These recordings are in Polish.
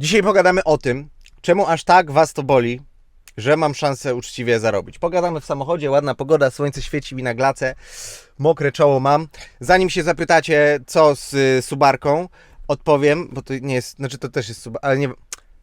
Dzisiaj pogadamy o tym, czemu aż tak was to boli, że mam szansę uczciwie zarobić. Pogadamy w samochodzie, ładna pogoda, słońce świeci mi na glace, mokre czoło mam. Zanim się zapytacie, co z y, Subarką, odpowiem, bo to nie jest, znaczy to też jest Subarka, ale nie...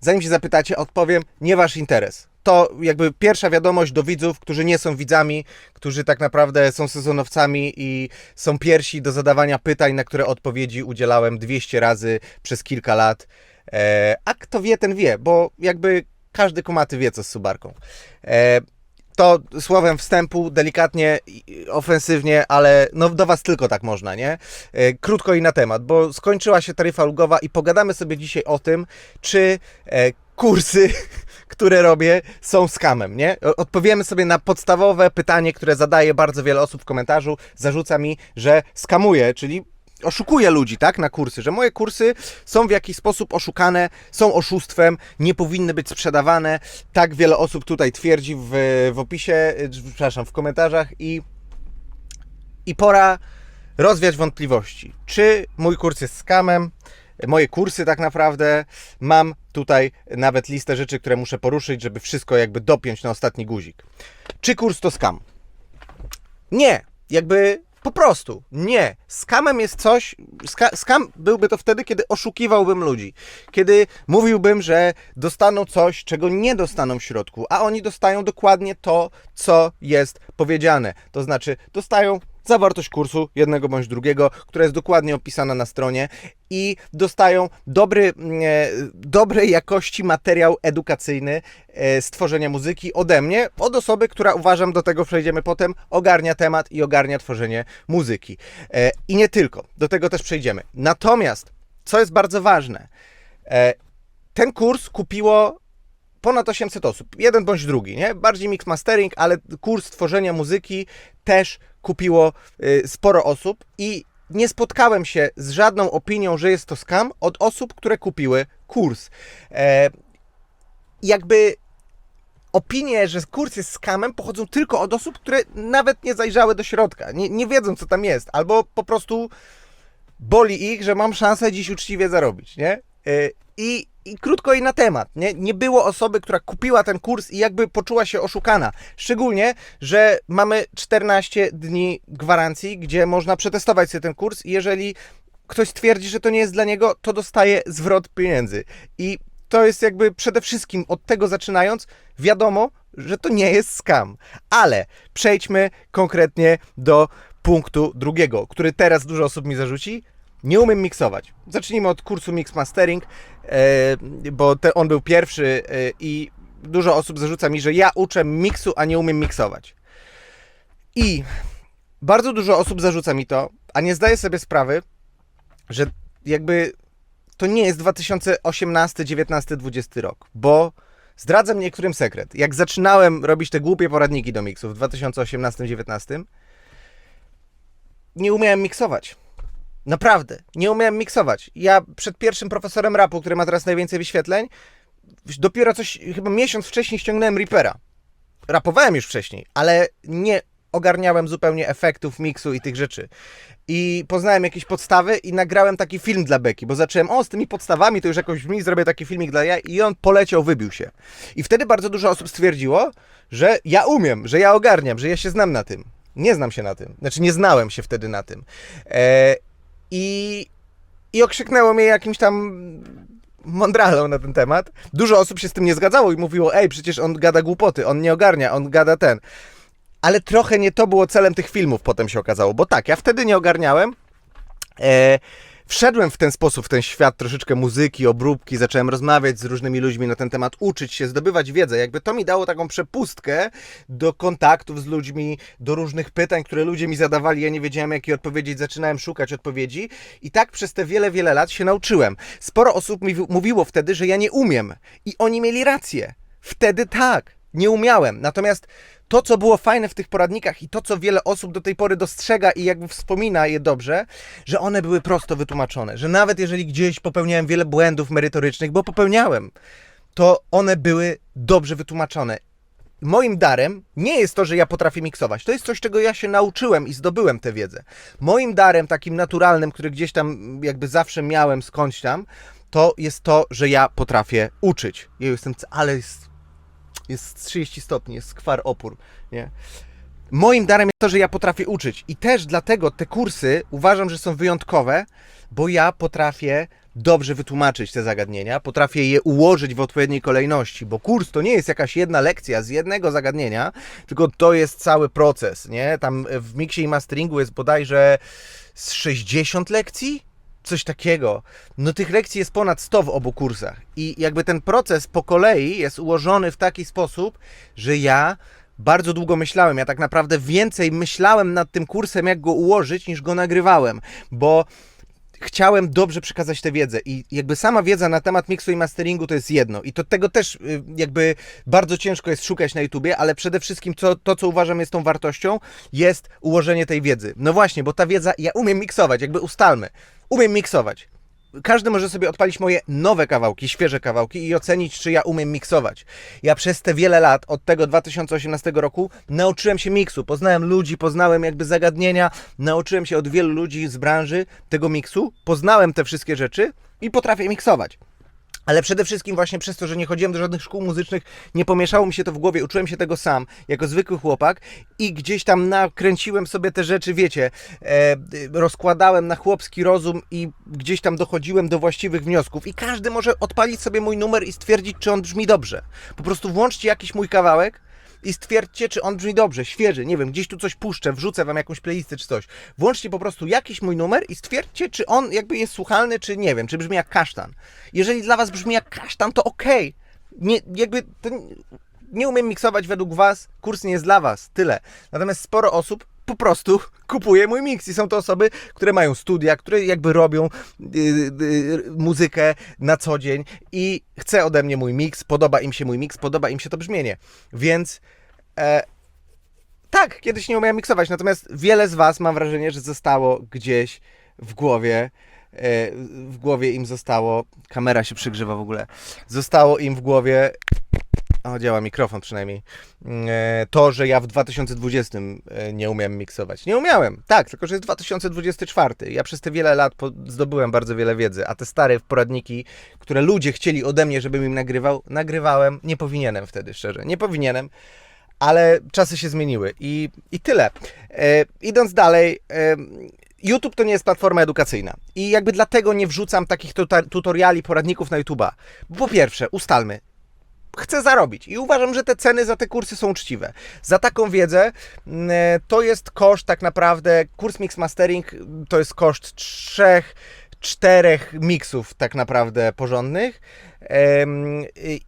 Zanim się zapytacie, odpowiem, nie wasz interes. To jakby pierwsza wiadomość do widzów, którzy nie są widzami, którzy tak naprawdę są sezonowcami i są pierwsi do zadawania pytań, na które odpowiedzi udzielałem 200 razy przez kilka lat. E, a kto wie, ten wie, bo jakby każdy kumaty wie, co z Subarką. E, to słowem wstępu, delikatnie, ofensywnie, ale no do Was tylko tak można, nie? E, Krótko i na temat, bo skończyła się taryfa ulgowa i pogadamy sobie dzisiaj o tym, czy kursy, które robię, są skamem, nie? Odpowiemy sobie na podstawowe pytanie, które zadaje bardzo wiele osób w komentarzu. Zarzuca mi, że skamuję, czyli oszukuję ludzi, tak, na kursy, że moje kursy są w jakiś sposób oszukane, są oszustwem, nie powinny być sprzedawane. Tak wiele osób tutaj twierdzi w, w opisie, y, przepraszam, w komentarzach i, i pora rozwiać wątpliwości. Czy mój kurs jest skamem? Moje kursy tak naprawdę. Mam tutaj nawet listę rzeczy, które muszę poruszyć, żeby wszystko jakby dopiąć na ostatni guzik. Czy kurs to skam? Nie, jakby po prostu nie. Skamem jest coś. Ska, skam byłby to wtedy, kiedy oszukiwałbym ludzi. Kiedy mówiłbym, że dostaną coś, czego nie dostaną w środku, a oni dostają dokładnie to, co jest powiedziane. To znaczy, dostają zawartość kursu jednego bądź drugiego, która jest dokładnie opisana na stronie i dostają dobry, mm, e, dobrej jakości materiał edukacyjny e, stworzenia muzyki ode mnie, od osoby, która uważam, do tego przejdziemy potem, ogarnia temat i ogarnia tworzenie muzyki. E, I nie tylko, do tego też przejdziemy. Natomiast, co jest bardzo ważne, e, ten kurs kupiło ponad 800 osób, jeden bądź drugi, nie? Bardziej mix mastering, ale kurs tworzenia muzyki też kupiło y, sporo osób i nie spotkałem się z żadną opinią, że jest to skam od osób, które kupiły kurs. E, jakby opinie, że kurs jest skamem, pochodzą tylko od osób, które nawet nie zajrzały do środka, nie, nie wiedzą, co tam jest, albo po prostu boli ich, że mam szansę dziś uczciwie zarobić, nie? Y, I, I krótko i na temat, nie? Nie było osoby, która kupiła ten kurs i jakby poczuła się oszukana. Szczególnie, że mamy 14 dni gwarancji, gdzie można przetestować sobie ten kurs i jeżeli ktoś stwierdzi, że to nie jest dla niego, to dostaje zwrot pieniędzy. I to jest jakby przede wszystkim od tego zaczynając, wiadomo, że to nie jest scam. Ale przejdźmy konkretnie do punktu drugiego, który teraz dużo osób mi zarzuci. Nie umiem miksować. Zacznijmy od kursu Mix Mastering, e, bo on był pierwszy e, i dużo osób zarzuca mi, że ja uczę miksu, a nie umiem miksować. I bardzo dużo osób zarzuca mi to, a nie zdaję sobie sprawy, że jakby to nie jest 2018, 19, 20 rok, bo zdradzę niektórym sekret. Jak zaczynałem robić te głupie poradniki do miksów w 2018, 19, nie umiałem miksować. Naprawdę, nie umiałem miksować. Ja przed pierwszym profesorem rapu, który ma teraz najwięcej wyświetleń, dopiero coś, chyba miesiąc wcześniej ściągnąłem Reapera. Rapowałem już wcześniej, ale nie ogarniałem zupełnie efektów, miksu i tych rzeczy. I poznałem jakieś podstawy i nagrałem taki film dla Beki, bo zacząłem, o, z tymi podstawami to już jakoś brzmi, zrobię taki filmik dla ja i on poleciał, wybił się. I wtedy bardzo dużo osób stwierdziło, że ja umiem, że ja ogarniam, że ja się znam na tym. Nie znam się na tym. Znaczy nie znałem się wtedy na tym. E, i, I okrzyknęło mnie jakimś tam mądralą na ten temat. Dużo osób się z tym nie zgadzało i mówiło, ej, przecież on gada głupoty, on nie ogarnia, on gada ten. Ale trochę nie to było celem tych filmów, potem się okazało, bo tak, ja wtedy nie ogarniałem. E, wszedłem w ten sposób w ten świat troszeczkę muzyki, obróbki, zacząłem rozmawiać z różnymi ludźmi na ten temat, uczyć się, zdobywać wiedzę. Jakby to mi dało taką przepustkę do kontaktów z ludźmi, do różnych pytań, które ludzie mi zadawali. Ja nie wiedziałem, jakie odpowiedzieć, zaczynałem szukać odpowiedzi i tak przez te wiele, wiele lat się nauczyłem. Sporo osób mi mówiło wtedy, że ja nie umiem i oni mieli rację. Wtedy tak, nie umiałem. Natomiast to, co było fajne w tych poradnikach i to, co wiele osób do tej pory dostrzega i jakby wspomina je dobrze, że one były prosto wytłumaczone. Że nawet jeżeli gdzieś popełniałem wiele błędów merytorycznych, bo popełniałem, to one były dobrze wytłumaczone. Moim darem nie jest to, że ja potrafię miksować. To jest coś, czego ja się nauczyłem i zdobyłem tę wiedzę. Moim darem, takim naturalnym, który gdzieś tam jakby zawsze miałem skądś tam, to jest to, że ja potrafię uczyć. Ja jestem, ale jest, jest 30 stopni, jest skwar opór, nie? Moim darem jest to, że ja potrafię uczyć. I też dlatego te kursy uważam, że są wyjątkowe, bo ja potrafię dobrze wytłumaczyć te zagadnienia, potrafię je ułożyć w odpowiedniej kolejności, bo kurs to nie jest jakaś jedna lekcja z jednego zagadnienia, tylko to jest cały proces, nie? Tam w miksie i masteringu jest bodajże z 60 lekcji? Coś takiego. No tych lekcji jest ponad 100 w obu kursach. I jakby ten proces po kolei jest ułożony w taki sposób, że ja bardzo długo myślałem. Ja tak naprawdę więcej myślałem nad tym kursem, jak go ułożyć, niż go nagrywałem, bo chciałem dobrze przekazać tę wiedzę i jakby sama wiedza na temat miksu i masteringu to jest jedno i to tego też y, jakby bardzo ciężko jest szukać na YouTubie, ale przede wszystkim co, to, co uważam jest tą wartością, jest ułożenie tej wiedzy. No właśnie, bo ta wiedza, ja umiem miksować, jakby ustalmy, umiem miksować. Każdy może sobie odpalić moje nowe kawałki, świeże kawałki i ocenić, czy ja umiem miksować. Ja przez te wiele lat, od tego 2018 roku, nauczyłem się miksu. Poznałem ludzi, poznałem jakby zagadnienia, nauczyłem się od wielu ludzi z branży tego miksu, poznałem te wszystkie rzeczy i potrafię miksować. Ale przede wszystkim właśnie przez to, że nie chodziłem do żadnych szkół muzycznych, nie pomieszało mi się to w głowie, uczyłem się tego sam, jako zwykły chłopak i gdzieś tam nakręciłem sobie te rzeczy, wiecie, e, rozkładałem na chłopski rozum i gdzieś tam dochodziłem do właściwych wniosków i każdy może odpalić sobie mój numer i stwierdzić, czy on brzmi dobrze. Po prostu włączcie jakiś mój kawałek, i stwierdźcie, czy on brzmi dobrze, świeży, nie wiem, gdzieś tu coś puszczę, wrzucę wam jakąś playlistę czy coś. Włączcie po prostu jakiś mój numer i stwierdźcie, czy on jakby jest słuchalny, czy nie wiem, czy brzmi jak kasztan. Jeżeli dla was brzmi jak kasztan, to okej. Nie, jakby nie umiem miksować według was, kurs nie jest dla was, tyle. Natomiast sporo osób po prostu kupuje mój mix i są to osoby, które mają studia, które jakby robią y, y, muzykę na co dzień i chce ode mnie mój mix, podoba im się mój mix, podoba im się to brzmienie. Więc e, tak, kiedyś nie umiałem miksować, natomiast wiele z was mam wrażenie, że zostało gdzieś w głowie. e, W głowie im zostało. Kamera się przygrzewa w ogóle. Zostało im w głowie o, działa mikrofon przynajmniej. E, To, że ja w 2020 e, nie umiałem miksować. Nie umiałem, tak, tylko że jest 2024. Ja przez te wiele lat zdobyłem bardzo wiele wiedzy, a te stare poradniki, które ludzie chcieli ode mnie, żebym im nagrywał, nagrywałem. Nie powinienem wtedy, szczerze. Nie powinienem, ale czasy się zmieniły i, i tyle. E, idąc dalej. E, YouTube to nie jest platforma edukacyjna i jakby dlatego nie wrzucam takich tutoriali, poradników na YouTube'a. Po pierwsze, ustalmy, chcę zarobić i uważam, że te ceny za te kursy są uczciwe. Za taką wiedzę mm, e, to jest koszt tak naprawdę, kurs Mix Mastering to jest koszt trzech, czterech miksów tak naprawdę porządnych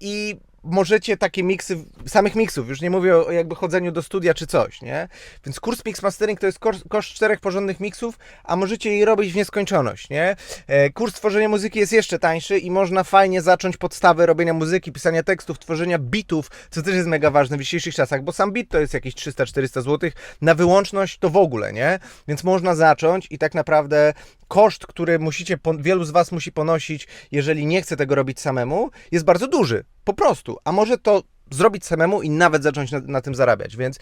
i możecie takie miksy, samych miksów, już nie mówię o jakby chodzeniu do studia czy coś, nie? Więc kurs Mix Mastering to jest koszt, czterech porządnych miksów, a możecie je robić w nieskończoność, nie? E, Kurs tworzenia muzyki jest jeszcze tańszy i można fajnie zacząć podstawy robienia muzyki, pisania tekstów, tworzenia bitów, co też jest mega ważne w dzisiejszych czasach, bo sam bit to jest jakieś 300-400 zł, na wyłączność to w ogóle, nie? Więc można zacząć i tak naprawdę koszt, który musicie, wielu z Was musi ponosić, jeżeli nie chce tego robić samemu, jest bardzo duży, po prostu. A może to zrobić samemu i nawet zacząć na, na tym zarabiać, więc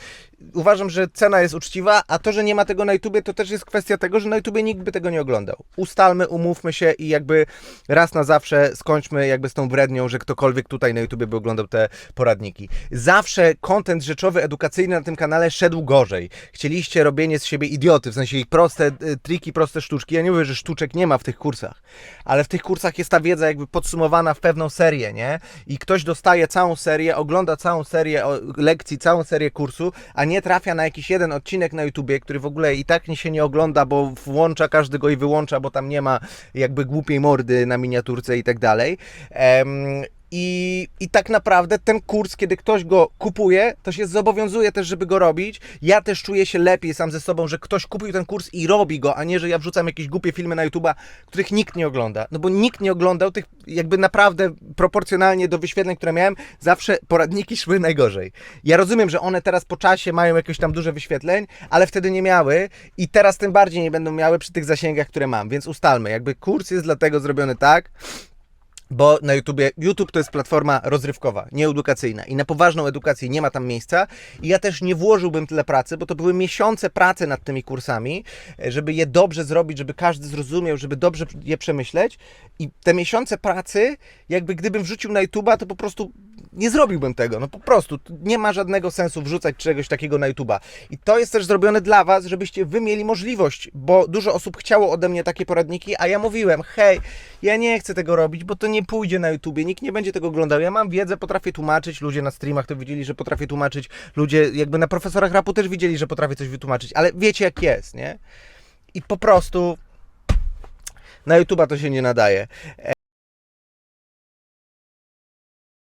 uważam, że cena jest uczciwa, a to, że nie ma tego na YouTubie, to też jest kwestia tego, że na YouTubie nikt by tego nie oglądał. Ustalmy, umówmy się i jakby raz na zawsze skończmy jakby z tą wrednią, że ktokolwiek tutaj na YouTubie by oglądał te poradniki. Zawsze content rzeczowy, edukacyjny na tym kanale szedł gorzej. Chcieliście robienie z siebie idioty, w sensie ich proste y, triki, proste sztuczki. Ja nie mówię, że sztuczek nie ma w tych kursach, ale w tych kursach jest ta wiedza jakby podsumowana w pewną serię, nie? I ktoś dostaje całą serię, ogląda całą serię lekcji, całą serię kursu, a nie trafia na jakiś jeden odcinek na YouTubie, który w ogóle i tak się nie ogląda, bo włącza każdy go i wyłącza, bo tam nie ma jakby głupiej mordy na miniaturce i tak dalej. I, I tak naprawdę ten kurs, kiedy ktoś go kupuje, to się zobowiązuje też, żeby go robić. Ja też czuję się lepiej sam ze sobą, że ktoś kupił ten kurs i robi go, a nie, że ja wrzucam jakieś głupie filmy na YouTube'a, których nikt nie ogląda. No bo nikt nie oglądał tych, jakby naprawdę proporcjonalnie do wyświetleń, które miałem, zawsze poradniki szły najgorzej. Ja rozumiem, że one teraz po czasie mają jakieś tam duże wyświetleń, ale wtedy nie miały i teraz tym bardziej nie będą miały przy tych zasięgach, które mam, więc ustalmy, jakby kurs jest dlatego zrobiony tak, Bo na YouTubie, YouTube to jest platforma rozrywkowa, nieedukacyjna i na poważną edukację nie ma tam miejsca. I ja też nie włożyłbym tyle pracy, bo to były miesiące pracy nad tymi kursami, e, żeby je dobrze zrobić, żeby każdy zrozumiał, żeby dobrze je przemyśleć. I te miesiące pracy, jakby gdybym wrzucił na YouTuba, to po prostu nie zrobiłbym tego, no po prostu, nie ma żadnego sensu wrzucać czegoś takiego na YouTuba. I to jest też zrobione dla Was, żebyście Wy mieli możliwość, bo dużo osób chciało ode mnie takie poradniki, a ja mówiłem, hej, ja nie chcę tego robić, bo to nie pójdzie na YouTubie, nikt nie będzie tego oglądał, ja mam wiedzę, potrafię tłumaczyć, ludzie na streamach to widzieli, że potrafię tłumaczyć, ludzie jakby na profesorach rapu też widzieli, że potrafię coś wytłumaczyć, ale wiecie jak jest, nie? I po prostu na YouTuba to się nie nadaje.